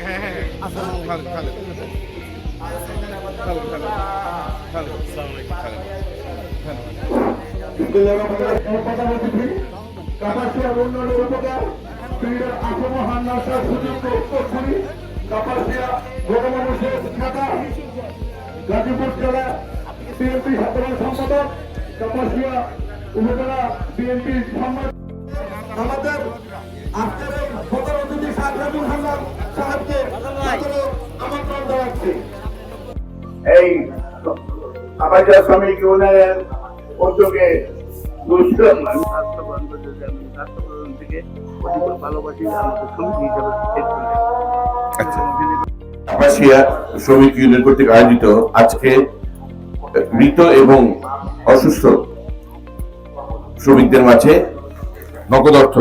হ্যাঁ হ্যাঁ গাজীপুর জেলা বিএনপি সাধারণ সম্পাদক কাপাসিয়া উপজেলা বিএনপি সম্মান আমাদের আজকের এই সাহেবকে আমন্ত্রণ জানাচ্ছি। শ্রমিক ইউনিয়নের উদ্যোগে দুষ্কর্ম আবাসিয়া শ্রমিক ইউনিয়ন কর্তৃক আয়োজিত আজকে মৃত এবং অসুস্থ শ্রমিকদের মাঝে নগদ অর্থ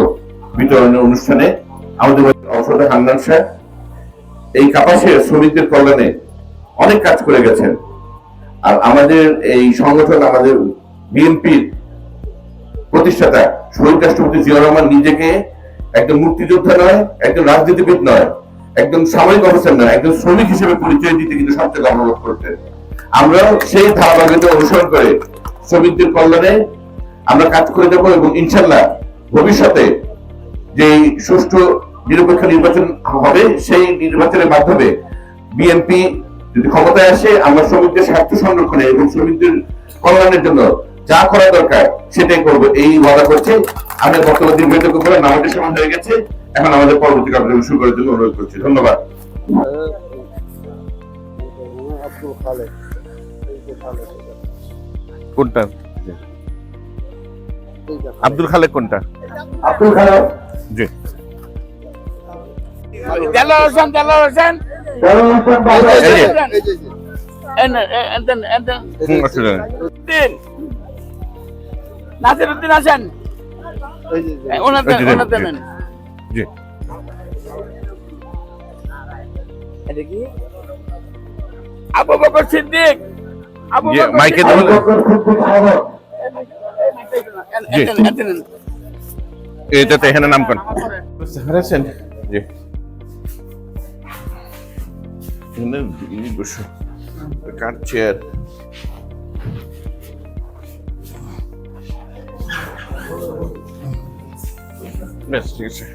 বিতরণের অনুষ্ঠানে আমাদের অংশটা হান্নান শাহ এই কাপাসিয়া শ্রমিকদের কল্যাণে অনেক কাজ করে গেছেন। আর আমাদের এই সংগঠন, আমাদের বিএনপির প্রতিষ্ঠাতা শহীদ রাষ্ট্রপতি জিয়া রহমান নিজেকে একজন মুক্তিযোদ্ধা নয়, একজন রাজনীতিবিদ নয়, একজন সামরিক অফিসার নয়, একজন শ্রমিক হিসেবে পরিচয় দিতে কিন্তু সবচেয়ে অনুরোধ করতেন। আমরাও সেই ধারাবাহিকতা অনুসরণ করে শ্রমিকদের কল্যাণে আমরা কাজ করে যাব এবং ইনশাল্লাহ ভবিষ্যতে যে সুষ্ঠু নিরপেক্ষ নির্বাচন হবে সেই নির্বাচনের মাধ্যমে বিএনপি যদি ক্ষমতায় আসে আমরা শ্রমিকদের স্বার্থ সংরক্ষণে এবং শ্রমিকদের কল্যাণের জন্য যা করা দরকার সেটাই করব। এই ওয়াদা করছে। আমি বক্তব্য দীর্ঘায়িত করে আমাদের সময় হয়ে গেছে। এখন আমাদের পরবর্তী কার্যক্রম শুরু করার জন্য অনুরোধ করছি। ধন্যবাদ। কোনটা? আব্দুল খালেক কোনটা? আব্দুল খালেক। জি। হুম, অসুবিধা নেই। দিন নাসির উদ্দিন হাসান দেন জি। এটা কি আবু বকর সিদ্দিক আবু বকর মাইকে। এটাতে এখানে নাম কোন জি এখানে বসো। কার চেয়ার বেশ ঠিক আছে।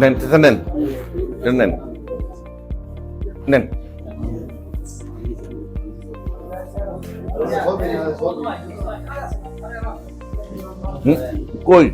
নেন নেন। নেন। নেন। কই?